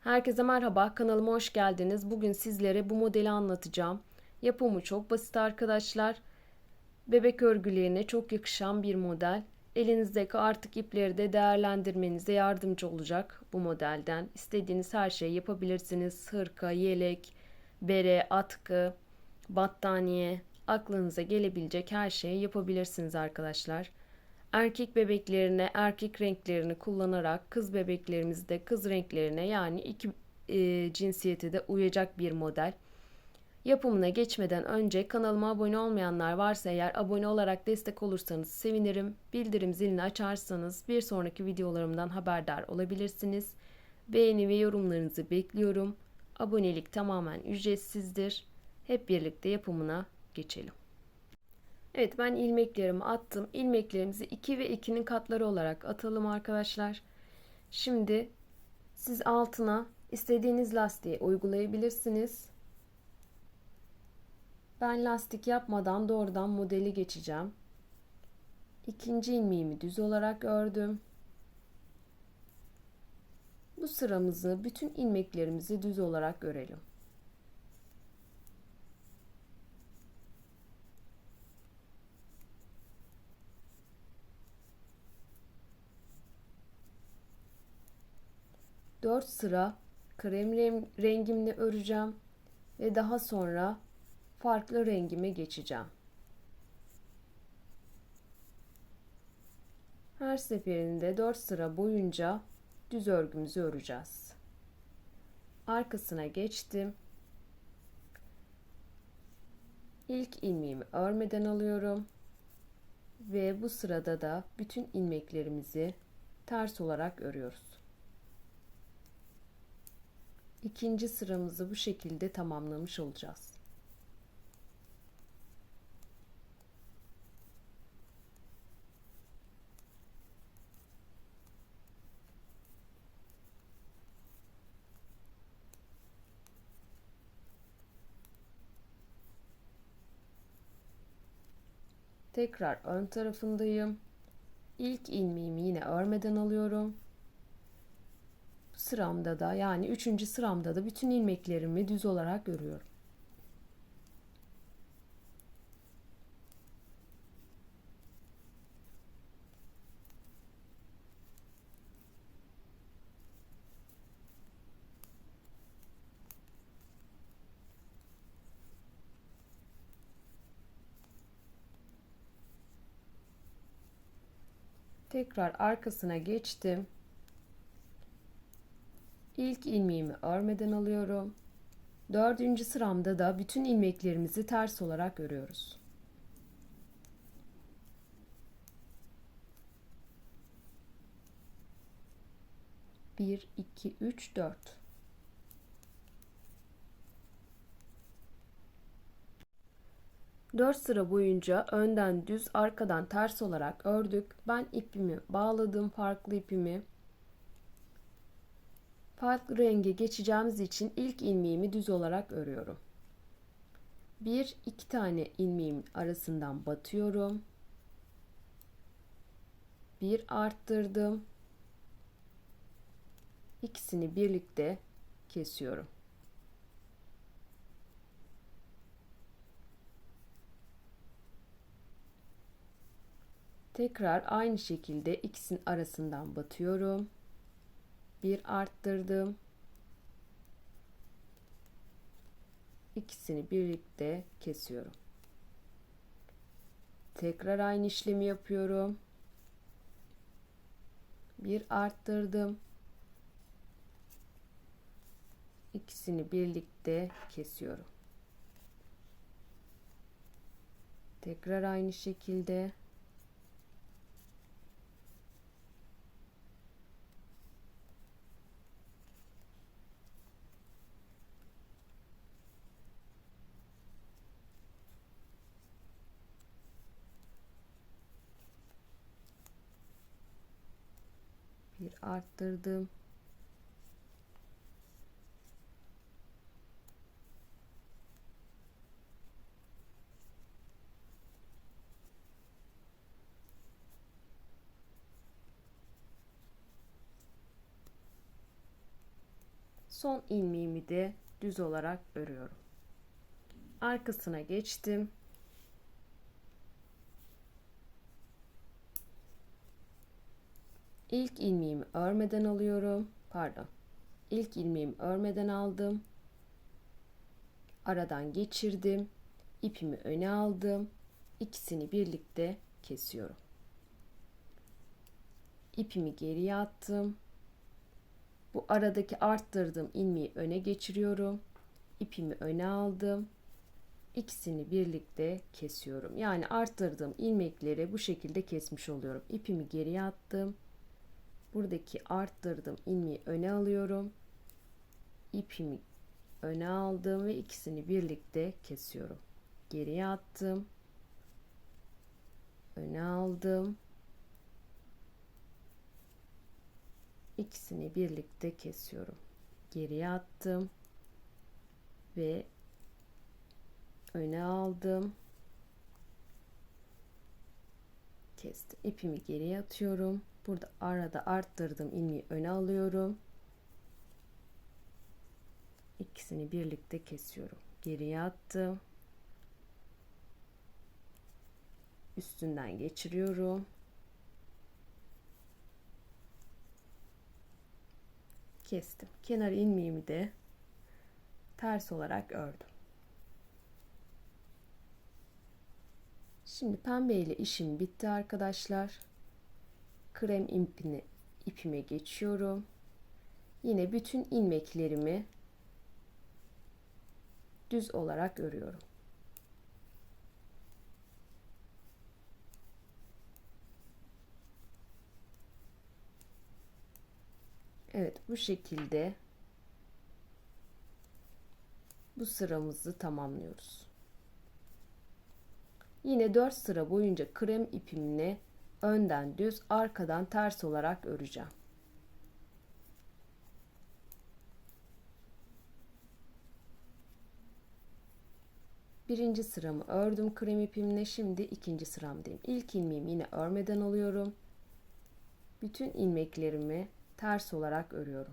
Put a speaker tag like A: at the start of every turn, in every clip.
A: Herkese merhaba, kanalıma hoş geldiniz. Bugün sizlere bu modeli anlatacağım. Yapımı çok basit arkadaşlar. Bebek örgülerine çok yakışan bir model. Elinizdeki artık ipleri de değerlendirmenize yardımcı olacak bu modelden. İstediğiniz her şeyi yapabilirsiniz. Hırka, yelek, bere, atkı, battaniye, aklınıza gelebilecek her şeyi yapabilirsiniz arkadaşlar. Erkek bebeklerine erkek renklerini kullanarak kız bebeklerimizi de kız renklerine yani iki e, cinsiyete de uyacak bir model. Yapımına geçmeden önce kanalıma abone olmayanlar varsa eğer abone olarak destek olursanız sevinirim. Bildirim zilini açarsanız bir sonraki videolarımdan haberdar olabilirsiniz. Beğeni ve yorumlarınızı bekliyorum. Abonelik tamamen ücretsizdir. Hep birlikte yapımına geçelim. Evet ben ilmeklerimi attım. İlmeklerimizi 2 ve 2'nin katları olarak atalım arkadaşlar. Şimdi siz altına istediğiniz lastiği uygulayabilirsiniz. Ben lastik yapmadan doğrudan modeli geçeceğim. İkinci ilmeğimi düz olarak ördüm. Bu sıramızı bütün ilmeklerimizi düz olarak örelim. Dört sıra krem rengimle öreceğim ve daha sonra farklı rengime geçeceğim. Her seferinde 4 sıra boyunca düz örgümüzü öreceğiz. Arkasına geçtim. İlk ilmeğimi örmeden alıyorum ve bu sırada da bütün ilmeklerimizi ters olarak örüyoruz. İkinci sıramızı bu şekilde tamamlamış olacağız. Tekrar ön tarafındayım. İlk ilmeğimi yine örmeden alıyorum. Sıramda da yani üçüncü sıramda da bütün ilmeklerimi düz olarak örüyorum. Tekrar arkasına geçtim. İlk ilmeğimi örmeden alıyorum. Dördüncü sıramda da bütün ilmeklerimizi ters olarak örüyoruz. Bir, iki, üç, dört. Dört sıra boyunca önden düz arkadan ters olarak ördük. Ben ipimi bağladım farklı ipimi farklı renge geçeceğimiz için ilk ilmeğimi düz olarak örüyorum. Bir iki tane ilmeğim arasından batıyorum. Bir arttırdım. İkisini birlikte kesiyorum. Tekrar aynı şekilde ikisinin arasından batıyorum bir arttırdım. İkisini birlikte kesiyorum. Tekrar aynı işlemi yapıyorum. Bir arttırdım. İkisini birlikte kesiyorum. Tekrar aynı şekilde bir arttırdım. Son ilmeğimi de düz olarak örüyorum. Arkasına geçtim. İlk ilmeğimi örmeden alıyorum. Pardon. İlk ilmeğimi örmeden aldım. Aradan geçirdim. İpimi öne aldım. İkisini birlikte kesiyorum. İpimi geriye attım. Bu aradaki arttırdığım ilmeği öne geçiriyorum. İpimi öne aldım. İkisini birlikte kesiyorum. Yani arttırdığım ilmekleri bu şekilde kesmiş oluyorum. İpimi geriye attım. Buradaki arttırdım ilmeği öne alıyorum. İpimi öne aldım ve ikisini birlikte kesiyorum. Geriye attım. Öne aldım. ikisini birlikte kesiyorum. Geriye attım ve öne aldım. Kestim. İpimi geriye atıyorum. Burada arada arttırdım ilmeği öne alıyorum. İkisini birlikte kesiyorum. Geriye attım. Üstünden geçiriyorum. kestim. Kenar ilmeğimi de ters olarak ördüm. Şimdi pembe ile işim bitti arkadaşlar. Krem ipini ipime geçiyorum. Yine bütün ilmeklerimi düz olarak örüyorum. Evet bu şekilde bu sıramızı tamamlıyoruz. Yine 4 sıra boyunca krem ipimle önden düz arkadan ters olarak öreceğim. Birinci sıramı ördüm krem ipimle. Şimdi ikinci sıramdayım. İlk ilmeğimi yine örmeden alıyorum. Bütün ilmeklerimi ters olarak örüyorum.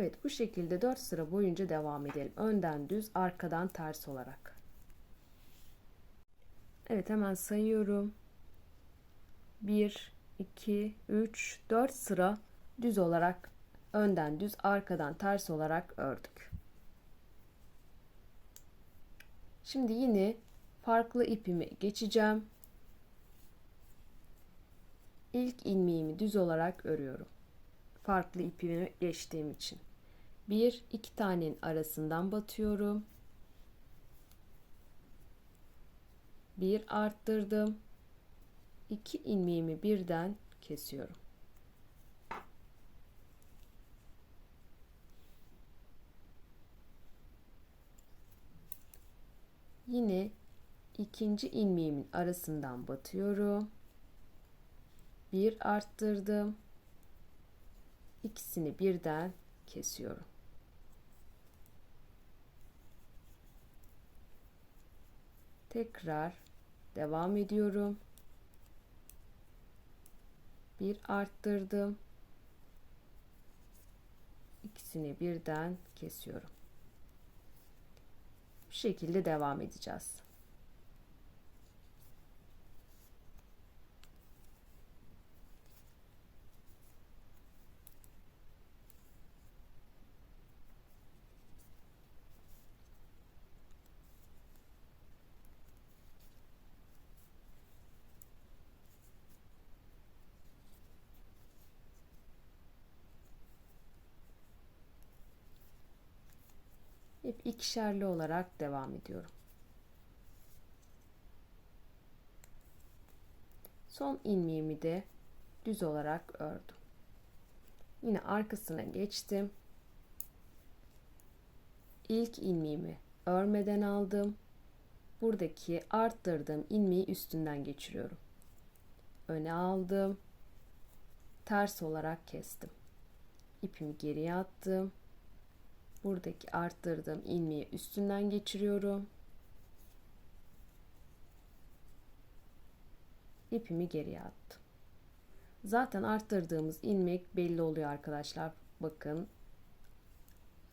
A: Evet bu şekilde 4 sıra boyunca devam edelim. Önden düz, arkadan ters olarak. Evet hemen sayıyorum. 1 2 3 4 sıra düz olarak önden düz arkadan ters olarak ördük. Şimdi yine farklı ipimi geçeceğim. İlk ilmeğimi düz olarak örüyorum. Farklı ipimi geçtiğim için. Bir, iki tanenin arasından batıyorum. Bir arttırdım. İki ilmeğimi birden kesiyorum. Yine ikinci ilmeğimin arasından batıyorum. Bir arttırdım. İkisini birden kesiyorum. Tekrar devam ediyorum. Bir arttırdım. İkisini birden kesiyorum. Bu şekilde devam edeceğiz. İkişerli olarak devam ediyorum. Son ilmeğimi de düz olarak ördüm. Yine arkasına geçtim. İlk ilmeğimi örmeden aldım. Buradaki arttırdığım ilmeği üstünden geçiriyorum. Öne aldım. Ters olarak kestim. İpimi geriye attım Buradaki arttırdığım ilmeği üstünden geçiriyorum. İpimi geriye attım. Zaten arttırdığımız ilmek belli oluyor arkadaşlar. Bakın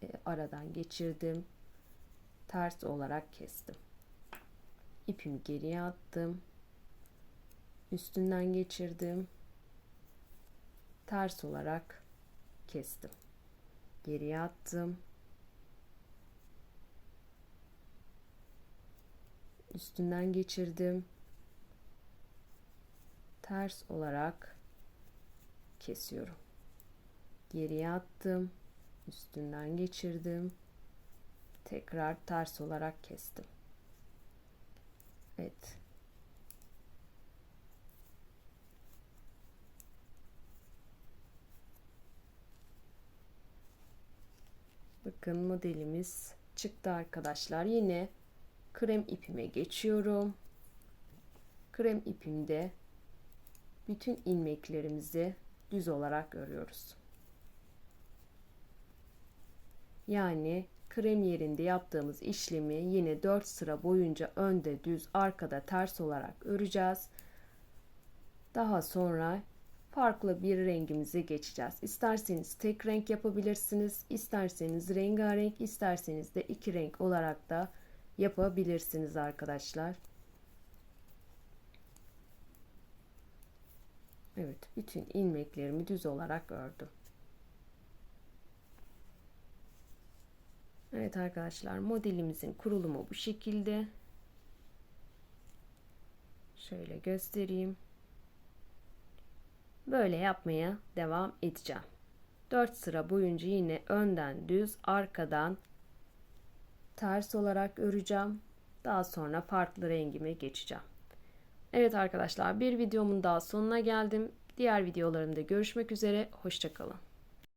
A: e, aradan geçirdim. Ters olarak kestim. İpimi geriye attım. Üstünden geçirdim. Ters olarak kestim. Geriye attım. Üstünden geçirdim. Ters olarak kesiyorum. Geriye attım. Üstünden geçirdim. Tekrar ters olarak kestim. Evet. Bakın modelimiz çıktı arkadaşlar. Yine krem ipime geçiyorum. Krem ipimde bütün ilmeklerimizi düz olarak örüyoruz. Yani krem yerinde yaptığımız işlemi yine 4 sıra boyunca önde düz arkada ters olarak öreceğiz. Daha sonra farklı bir rengimize geçeceğiz. İsterseniz tek renk yapabilirsiniz. isterseniz rengarenk, isterseniz de iki renk olarak da yapabilirsiniz arkadaşlar. Evet, bütün ilmeklerimi düz olarak ördüm. Evet arkadaşlar, modelimizin kurulumu bu şekilde. Şöyle göstereyim. Böyle yapmaya devam edeceğim. 4 sıra boyunca yine önden düz, arkadan ters olarak öreceğim. Daha sonra farklı rengime geçeceğim. Evet arkadaşlar bir videomun daha sonuna geldim. Diğer videolarımda görüşmek üzere. Hoşçakalın.